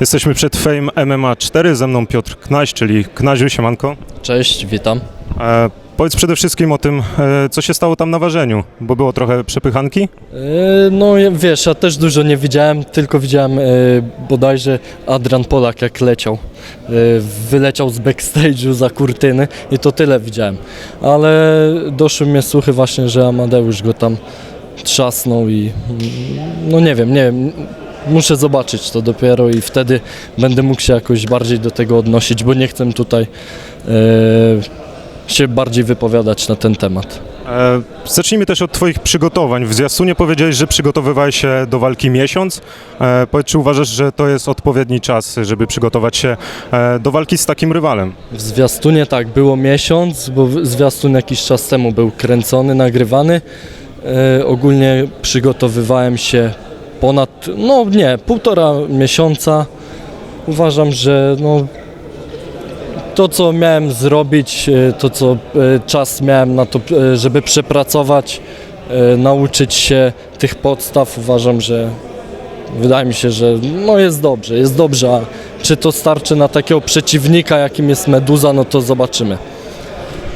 Jesteśmy przed Fame MMA 4, ze mną Piotr Knaś, czyli Knaziu, siemanko. Cześć, witam. E, powiedz przede wszystkim o tym, e, co się stało tam na ważeniu, bo było trochę przepychanki. Yy, No wiesz, ja też dużo nie widziałem, tylko widziałem yy, bodajże Adrian Polak jak leciał. Yy, Wyleciał z backstage'u za kurtyny i to tyle widziałem. Ale doszły mnie słuchy właśnie, że Amadeusz go tam trzasnął i no nie wiem, nie wiem. Muszę zobaczyć to dopiero i wtedy będę mógł się jakoś bardziej do tego odnosić, bo nie chcę tutaj yy, się bardziej wypowiadać na ten temat. E, zacznijmy też od Twoich przygotowań. W zwiastunie powiedziałeś, że przygotowywałeś się do walki miesiąc. E, powiedz, czy uważasz, że to jest odpowiedni czas, żeby przygotować się e, do walki z takim rywalem? W zwiastunie tak, było miesiąc, bo zwiastun jakiś czas temu był kręcony, nagrywany. E, ogólnie przygotowywałem się ponad, no nie, półtora miesiąca. Uważam, że no, to co miałem zrobić, e, to co e, czas miałem na to, e, żeby przepracować, nauczyć się tych podstaw, uważam, że wydaje mi się, że no jest dobrze, jest dobrze, a czy to starczy na takiego przeciwnika, jakim jest Meduza, no to zobaczymy.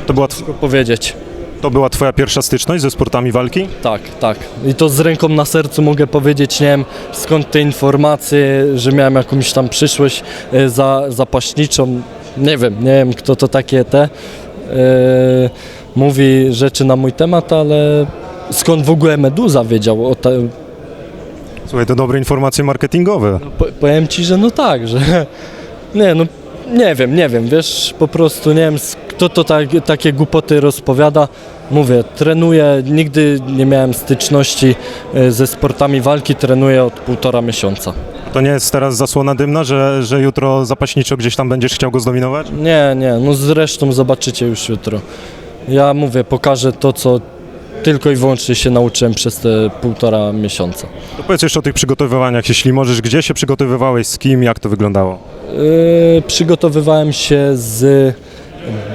To była, Tylko powiedzieć. To była Twoja pierwsza styczność ze sportami walki? Tak, tak. I to z ręką na sercu mogę powiedzieć, nie wiem skąd te informacje, że miałem jakąś tam przyszłość e, za, zapaśniczą. Nie wiem, nie wiem kto to takie te e, mówi rzeczy na mój temat, ale skąd w ogóle Meduza wiedział o te, Słuchaj, to dobre informacje marketingowe. Po, powiem ci, że no tak, że nie no nie wiem, nie wiem, wiesz, po prostu nie wiem s- kto to tak, takie głupoty rozpowiada. Mówię, trenuję, nigdy nie miałem styczności e, ze sportami walki, trenuję od półtora miesiąca. To nie jest teraz zasłona dymna, że, że jutro zapaśniczo gdzieś tam będziesz chciał go zdominować? Nie, nie, no zresztą zobaczycie już jutro. Ja mówię, pokażę to, co tylko i wyłącznie się nauczyłem przez te półtora miesiąca. To powiedz jeszcze o tych przygotowywaniach, jeśli możesz, gdzie się przygotowywałeś, z kim, jak to wyglądało? Yy, przygotowywałem się z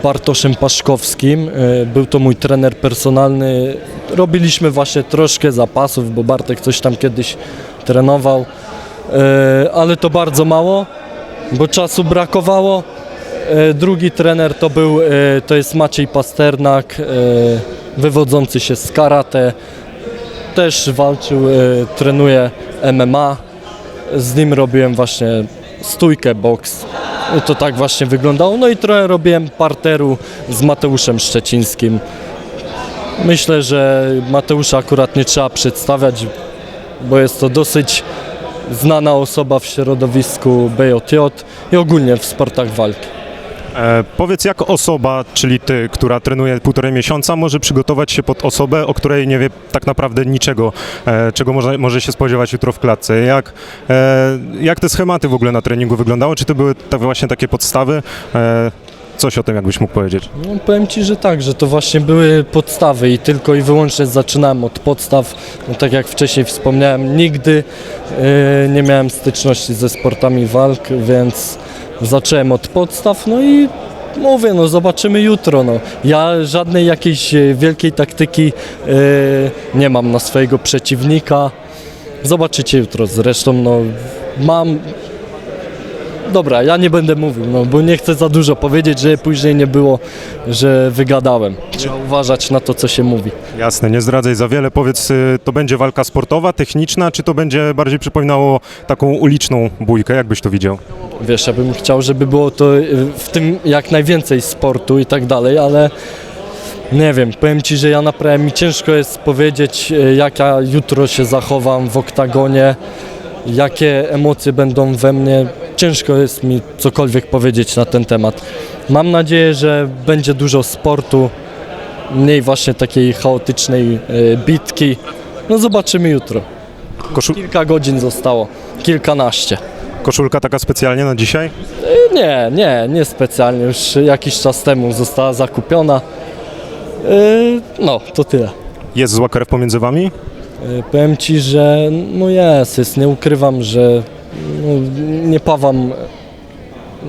Bartoszem Paszkowskim. Yy, był to mój trener personalny. Robiliśmy właśnie troszkę zapasów, bo Bartek coś tam kiedyś trenował, Yy, ale to bardzo mało, bo czasu brakowało. Yy, drugi trener to był, to jest Maciej Pasternak, wywodzący się z karate. Też walczył, trenuje MMA. Z nim robiłem właśnie stójkę, boks. To tak właśnie wyglądało. No i trochę robiłem parteru z Mateuszem Szczecińskim. Myślę, że Mateusza akurat nie trzeba przedstawiać, bo jest to dosyć znana osoba w środowisku BJJ i ogólnie w sportach walki. E, powiedz, jak osoba, czyli ty, która trenuje półtorej miesiąca, może przygotować się pod osobę, o której nie wie tak naprawdę niczego, e, czego może, może się spodziewać jutro w klatce. Jak, e, jak te schematy w ogóle na treningu wyglądały? Czy to były właśnie takie podstawy? E, coś o tym, jakbyś mógł powiedzieć. No, powiem Ci, że tak, że to właśnie były podstawy i tylko i wyłącznie zaczynałem od podstaw. No, tak jak wcześniej wspomniałem, nigdy e, nie miałem styczności ze sportami walk, więc zacząłem od podstaw, no i mówię, no zobaczymy jutro. No. Ja żadnej jakiejś e, wielkiej taktyki e, nie mam na swojego przeciwnika. Zobaczycie jutro. Zresztą no, mam Dobra, ja nie będę mówił, no bo nie chcę za dużo powiedzieć, żeby później nie było, że wygadałem. Trzeba uważać na to, co się mówi. Jasne, nie zdradzaj za wiele. Powiedz, y, to będzie walka sportowa, techniczna, czy to będzie bardziej przypominało taką uliczną bójkę? Jak byś to widział? Wiesz, ja bym chciał, żeby było to y, w tym jak najwięcej sportu i tak dalej, ale nie wiem, powiem Ci, że ja naprawdę mi ciężko jest powiedzieć, y, jak ja jutro się zachowam w oktagonie, jakie emocje będą we mnie. Ciężko jest mi cokolwiek powiedzieć na ten temat. Mam nadzieję, że będzie dużo sportu, mniej właśnie takiej chaotycznej y, bitki. No zobaczymy jutro. Koszu- Kilka godzin zostało, kilkanaście. koszulka taka specjalnie na dzisiaj? Nie, nie, nie specjalnie. Już jakiś czas temu została zakupiona. Yy, no, to tyle. Jest zła krew pomiędzy wami? Yy, powiem Ci, że no jest, jest. Nie ukrywam, że no, nie pawam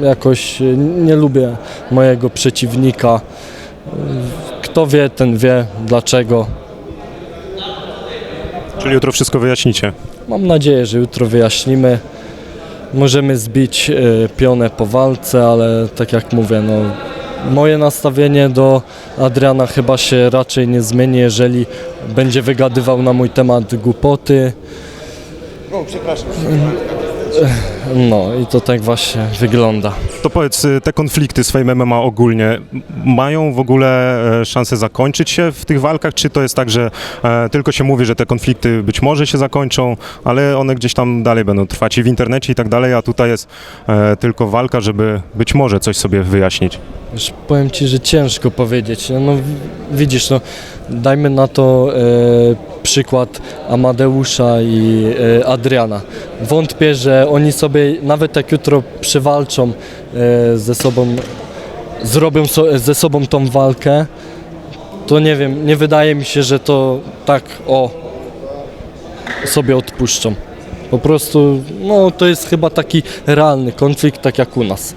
jakoś, nie lubię mojego przeciwnika. Yy, Kto wie, ten wie dlaczego. Czyli jutro wszystko wyjaśnicie. Mam nadzieję, że jutro wyjaśnimy. możemy zbić e, pionę po walce, ale tak jak mówię, no, moje nastawienie do Adriana chyba się raczej nie zmieni, jeżeli będzie wygadywał na mój temat głupoty. No i to tak właśnie wygląda. To powiedz, y, te konflikty z Fame MMA ogólnie mają w ogóle e, szansę zakończyć się w tych walkach, czy to jest tak, że e, tylko się mówi, że te konflikty być może się zakończą, ale one gdzieś tam dalej będą trwać i w internecie i tak dalej, a tutaj jest e, tylko walka, żeby być może coś sobie wyjaśnić. Już powiem Ci, że ciężko powiedzieć. No, no widzisz, no, dajmy na to e, przykład Amadeusza i e, Adriana. Wątpię, że oni sobie, nawet jak jutro przywalczą e, ze sobą, zrobią so, ze sobą tą walkę, to nie wiem, nie wydaje mi się, że to tak o sobie odpuszczą. Po prostu, no to jest chyba taki realny konflikt, tak jak u nas.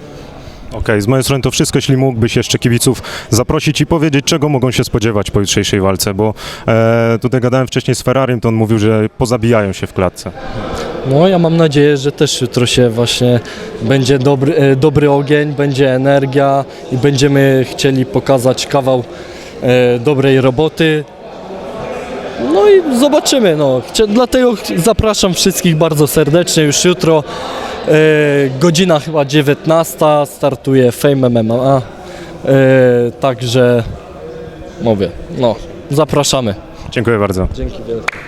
Okej, z mojej strony to wszystko, jeśli mógłbyś jeszcze kibiców zaprosić i powiedzieć, czego mogą się spodziewać po jutrzejszej walce, bo e, tutaj gadałem wcześniej z Ferrarim, to on mówił, że pozabijają się w klatce. No, ja mam nadzieję, że też jutro się właśnie będzie dobry, e, dobry ogień, będzie energia i będziemy chcieli pokazać kawał e, dobrej roboty. No i zobaczymy. No. Dlatego zapraszam wszystkich bardzo serdecznie. Już jutro e, godzina chyba 19 startuje Fame MMA. E, także mówię, no, zapraszamy. Dziękuję bardzo. Dzięki wielkie.